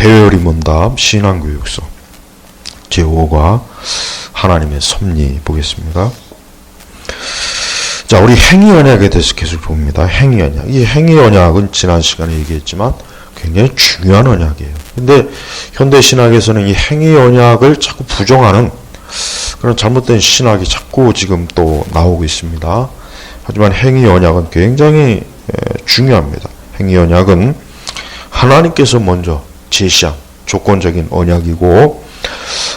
대열이 문답 신앙교육서 제5과 하나님의 섭리 보겠습니다. 자, 우리 행위 언약에 대해서 계속 봅니다. 행위 언약. 이 행위 언약은 지난 시간에 얘기했지만 굉장히 중요한 언약이에요. 근데 현대 신학에서는 이 행위 언약을 자꾸 부정하는 그런 잘못된 신학이 자꾸 지금 또 나오고 있습니다. 하지만 행위 언약은 굉장히 에, 중요합니다. 행위 언약은 하나님께서 먼저 제시한 조건적인 언약이고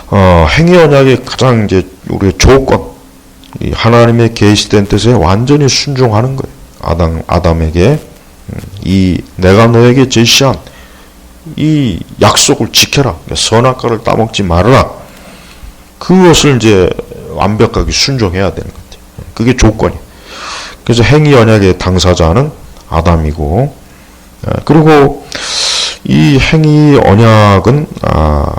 어, 행위 언약의 가장 이제 우리의 조건 이 하나님의 계시된 뜻에 완전히 순종하는 거예요. 아담 아담에게 음, 이 내가 너에게 제시한 이 약속을 지켜라. 선악과를 따먹지 말아라. 그것을 이제 완벽하게 순종해야 되는 것 같아요. 그게 조건이에요. 그래서 행위 언약의 당사자는 아담이고 예, 그리고 이 행위 언약은 아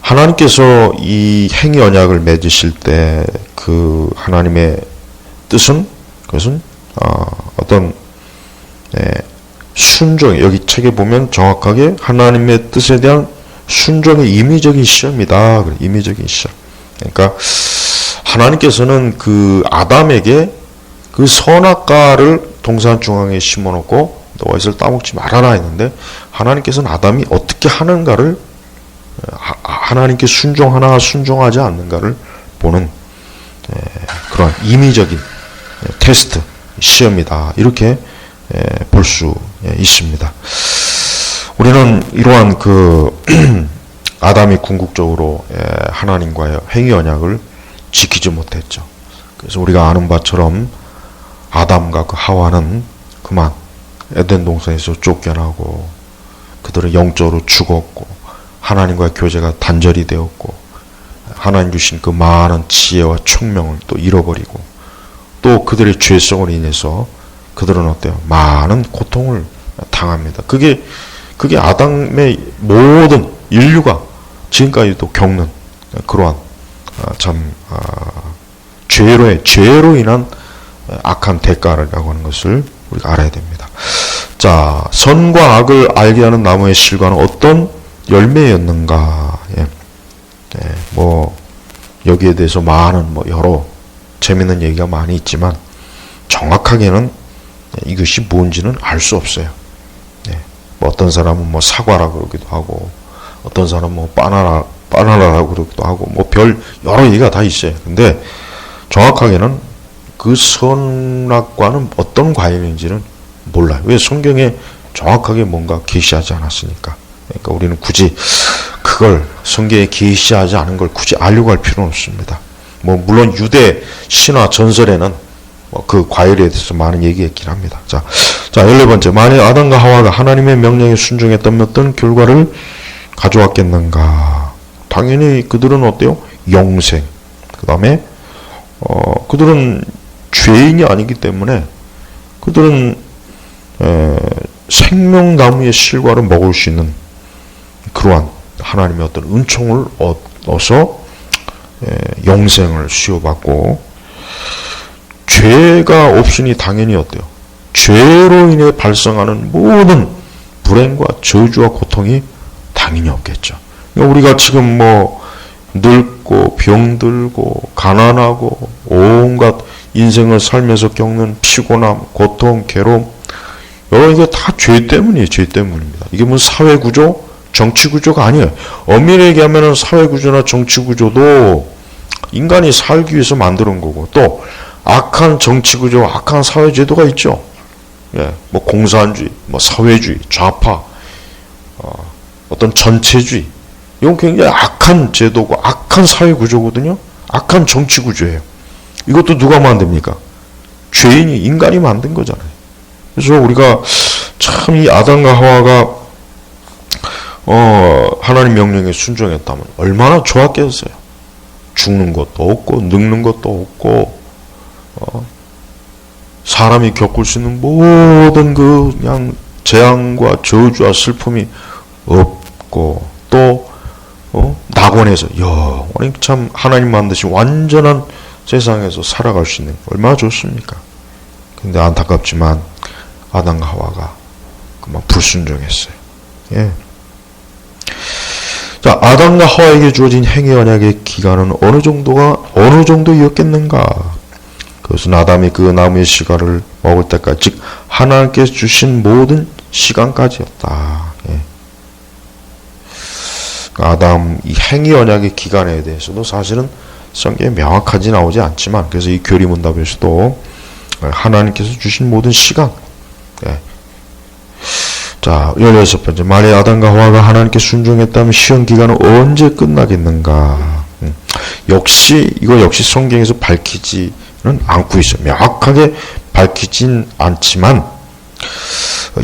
하나님께서 이 행위 언약을 맺으실 때 그 하나님의 뜻은 그것은 어, 어떤 예, 순종 여기 책에 보면 정확하게 하나님의 뜻에 대한 순종의 임의적인 시험이다. 임의적인 시험. 그러니까 하나님께서는 그 아담에게 그 선악과를 동산 중앙에 심어놓고 너와 이를 따먹지 말아라 했는데 하나님께서는 아담이 어떻게 하는가를 하- 하나님께 순종하나 순종하지 않는가를 보는 에, 그런 임의적인 에, 테스트 시험이다 이렇게 볼 수 있습니다. 우리는 이러한 그 아담이 궁극적으로 에, 하나님과의 행위 언약을 지키지 못했죠. 그래서 우리가 아는 바처럼 아담과 그 하와는 그만 에덴 동산에서 쫓겨나고 그들은 영적으로 죽었고 하나님과의 교제가 단절이 되었고 하나님 주신 그 많은 지혜와 총명을 또 잃어버리고 또 그들의 죄성으로 인해서 그들은 어때요? 많은 고통을 당합니다. 그게 그게 아담의 모든 인류가 지금까지도 겪는 그러한 아, 참 아, 죄로의 죄로 인한 악한 대가라고 하는 것을 우리가 알아야 됩니다. 자, 선과 악을 알게 하는 나무의 실과는 어떤 열매였는가? 예. 예, 뭐 여기에 대해서 많은 뭐 여러 재밌는 얘기가 많이 있지만 정확하게는 이것이 뭔지는 알 수 없어요. 예. 뭐 어떤 사람은 뭐 사과라 그러기도 하고 어떤 사람은 뭐 바나나 바나나라고 그러기도 하고 뭐 별 여러 얘기가 다 있어요. 근데 정확하게는 그 선악과는 어떤 과일인지는 몰라요. 왜 성경에 정확하게 뭔가 계시하지 않았으니까. 그러니까 우리는 굳이 그걸 성경에 계시하지 않은 걸 굳이 알려고 할 필요는 없습니다. 뭐 물론 유대 신화 전설에는 뭐 그 과일에 대해서 많은 얘기했긴 합니다. 자, 자 14번째 만약 아담과 하와가 하나님의 명령에 순종했다면 어떤 결과를 가져왔겠는가? 당연히 그들은 어때요? 영생. 그 다음에 어, 그들은 죄인이 아니기 때문에 그들은 에, 생명나무의 실과를 먹을 수 있는 그러한 하나님의 어떤 은총을 얻어서 에, 영생을 수여받고 죄가 없으니 당연히 어때요? 죄로 인해 발생하는 모든 불행과 저주와 고통이 당연히 없겠죠. 그러니까 우리가 지금 뭐 늙고 병들고 가난하고 온갖 인생을 살면서 겪는 피곤함, 고통, 괴로움 여러분 이게 다죄 때문이에요. 죄 때문입니다. 이게 무슨 사회 구조, 정치 구조가 아니에요. 엄밀히 얘기하면은 사회 구조나 정치 구조도 인간이 살기 위해서 만드는 거고 또 악한 정치 구조, 악한 사회 제도가 있죠. 예, 뭐 공산주의, 뭐 사회주의, 좌파, 어, 어떤 전체주의 이건 굉장히 악한 제도고 악한 사회 구조거든요. 악한 정치 구조예요. 이것도 누가 만듭니까? 죄인이 인간이 만든 거잖아요. 그래서 우리가 참 이 아담과 하와가 어 하나님 명령에 순종했다면 얼마나 좋았겠어요. 죽는 것도 없고 늙는 것도 없고 어 사람이 겪을 수 있는 모든 그 그냥 재앙과 저주와 슬픔이 없고 또 어? 낙원에서 영원히 참 하나님 만드신 완전한 세상에서 살아갈 수 있는 얼마나 좋습니까? 근데 안타깝지만 아담과 하와가 그만 불순종했어요. 예. 자, 아담과 하와에게 주어진 행위 언약의 기간은 어느 정도가 어느 정도였겠는가? 그것은 아담이 그 나무의 씨가를 먹을 때까지 즉 하나님께서 주신 모든 시간까지였다. 예. 아담 이 행위 언약의 기간에 대해서도 사실은 성경에 명확하지 나오지 않지만 그래서 이 교리문답에서도 하나님께서 주신 모든 시간 예. 자, 16번째. 만약 아담과 하와가 하나님께 순종했다면 시험 기간은 언제 끝나겠는가? 음, 역시, 이거 역시 성경에서 밝히지는 않고 있어요. 명확하게 밝히진 않지만,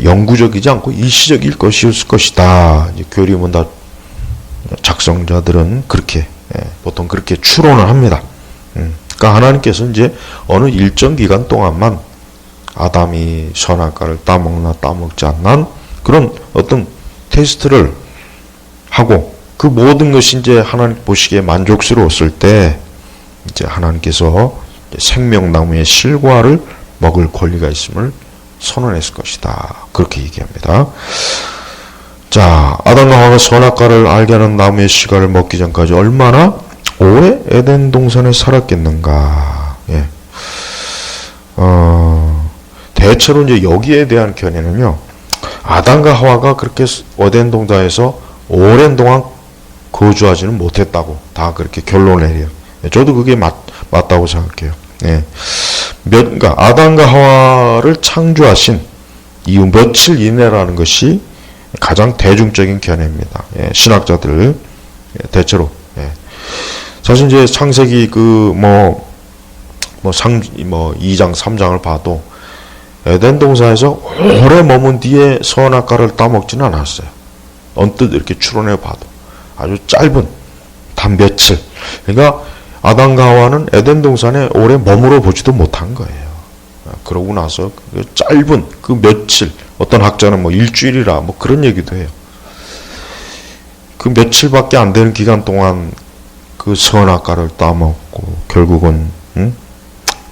영구적이지 않고 일시적일 것이었을 것이다. 교리문답 작성자들은 그렇게, 예, 보통 그렇게 추론을 합니다. 음, 그러니까 하나님께서 이제 어느 일정 기간 동안만 아담이 선악과를 따먹나 따먹지 않는 그런 어떤 테스트를 하고 그 모든 것이 이제 하나님 보시기에 만족스러웠을 때 이제 하나님께서 생명나무의 실과를 먹을 권리가 있음을 선언했을 것이다. 그렇게 얘기합니다. 자, 아담과 하와가 선악과를 알게 하는 나무의 씨가를 먹기 전까지 얼마나 오래 에덴 동산에 살았겠는가. 예. 어, 대체로 이제 여기에 대한 견해는요. 아담과 하와가 그렇게 에덴 동산에서 오랜 동안 거주하지는 못했다고 다 그렇게 결론을 내려요. 예, 저도 그게 맞, 맞다고 생각해요. 예. 몇, 그러니까 아담과 하와를 창조하신 이후 며칠 이내라는 것이 가장 대중적인 견해입니다. 예, 신학자들 예, 대체로 예. 사실 이제 창세기 그뭐 뭐상뭐 2장 3장을 봐도 에덴 동산에서 오래 머문 뒤에 선악과를 따먹지는 않았어요. 언뜻 이렇게 추론해 봐도 아주 짧은 단 며칠. 그러니까 아담과 하와는 에덴 동산에 오래 머물러 보지도 못한 거예요. 그러고 나서 그 짧은 그 며칠 어떤 학자는 뭐 일주일이라 뭐 그런 얘기도 해요. 그 며칠밖에 안 되는 기간 동안 그 선악과를 따먹고 결국은 응?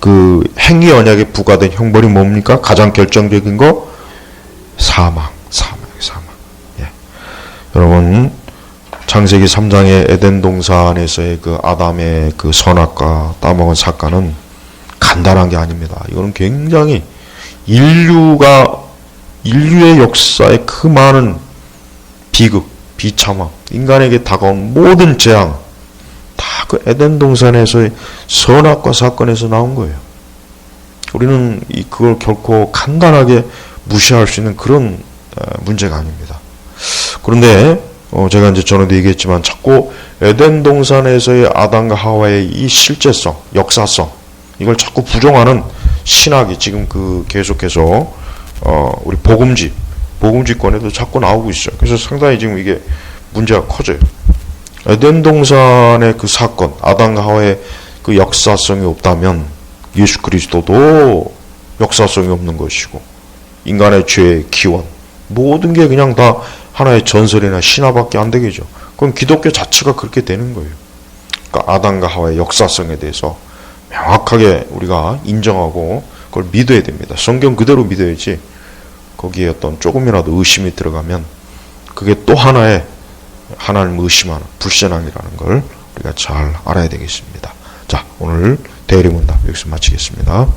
그 행위 언약에 부과된 형벌이 뭡니까? 가장 결정적인 거 사망, 사망, 사망. 예. 여러분 창세기 3장의 에덴 동산에서의 그 아담의 그 선악과 따먹은 사건은 간단한 게 아닙니다. 이거는 굉장히 인류가 인류의 역사에 그 많은 비극, 비참함, 인간에게 다가온 모든 재앙 다 그 에덴 동산에서의 선악과 사건에서 나온 거예요. 우리는 이 그걸 결코 간단하게 무시할 수 있는 그런 문제가 아닙니다. 그런데 어 제가 이제 전에도 얘기했지만 자꾸 에덴 동산에서의 아담과 하와의 이 실제성, 역사성 이걸 자꾸 부정하는 신학이 지금 그 계속해서 어 우리 복음집 복음집권에도 자꾸 나오고 있어요. 그래서 상당히 지금 이게 문제가 커져요. 에덴 동산의 그 사건, 아담과 하와의 그 역사성이 없다면 예수 그리스도도 역사성이 없는 것이고 인간의 죄의 기원 모든 게 그냥 다 하나의 전설이나 신화밖에 안 되겠죠. 그럼 기독교 자체가 그렇게 되는 거예요. 그러니까 아담과 하와의 역사성에 대해서 명확하게 우리가 인정하고 그걸 믿어야 됩니다. 성경 그대로 믿어야지 거기에 어떤 조금이라도 의심이 들어가면 그게 또 하나의 하나님을 의심하는 불신앙이라는 걸 우리가 잘 알아야 되겠습니다. 자, 오늘 대리문답 여기서 마치겠습니다.